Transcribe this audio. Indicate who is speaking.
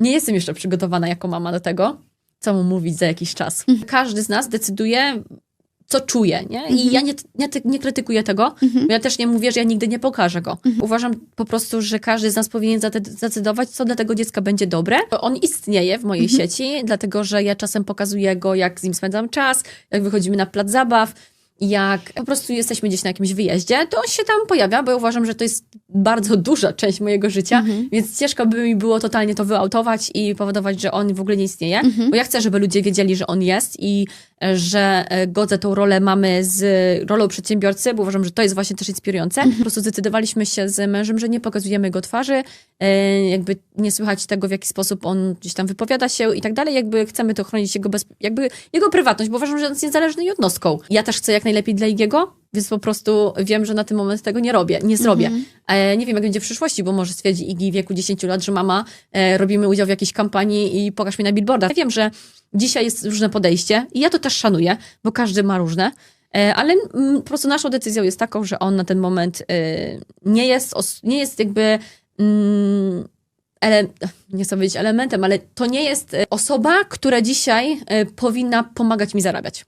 Speaker 1: nie jestem jeszcze przygotowana jako mama do tego, co mu mówić za jakiś czas. Każdy z nas decyduje, co czuje, nie? I ja nie, nie, nie krytykuję tego, bo ja też nie mówię, że ja nigdy nie pokażę go. Uważam po prostu, że każdy z nas powinien zdecydować, co dla tego dziecka będzie dobre. On istnieje w mojej sieci, dlatego że ja czasem pokazuję go, jak z nim spędzam czas, jak wychodzimy na plac zabaw, jak po prostu jesteśmy gdzieś na jakimś wyjeździe, to on się tam pojawia, bo ja uważam, że to jest bardzo duża część mojego życia, więc ciężko by mi było totalnie to wyautować i powodować, że on w ogóle nie istnieje, bo ja chcę, żeby ludzie wiedzieli, że on jest i e, że e, godzę tą rolę mamy z rolą przedsiębiorcy, bo uważam, że to jest właśnie też inspirujące. Po prostu zdecydowaliśmy się z mężem, że nie pokazujemy go twarzy, e, jakby nie słychać tego, w jaki sposób on gdzieś tam wypowiada się i tak dalej, jakby chcemy to chronić jego, bez, jakby jego prywatność, bo uważam, że on jest niezależny i jednostką. Ja też chcę jak najlepiej dla Igiego, więc po prostu wiem, że na ten moment tego nie robię, nie zrobię. E, nie wiem, jak będzie w przyszłości, bo może stwierdzi Igi w wieku 10 lat, że mama, e, robimy udział w jakiejś kampanii i pokaż mi na billboardach. Ja wiem, że dzisiaj jest różne podejście i ja to też szanuję, bo każdy ma różne. E, Ale mm, po prostu naszą decyzją jest taką, że on na ten moment e, nie jest, nie jest jakby mm, ele, nie chcę powiedzieć elementem, ale to nie jest e, osoba, która dzisiaj e, powinna pomagać mi zarabiać.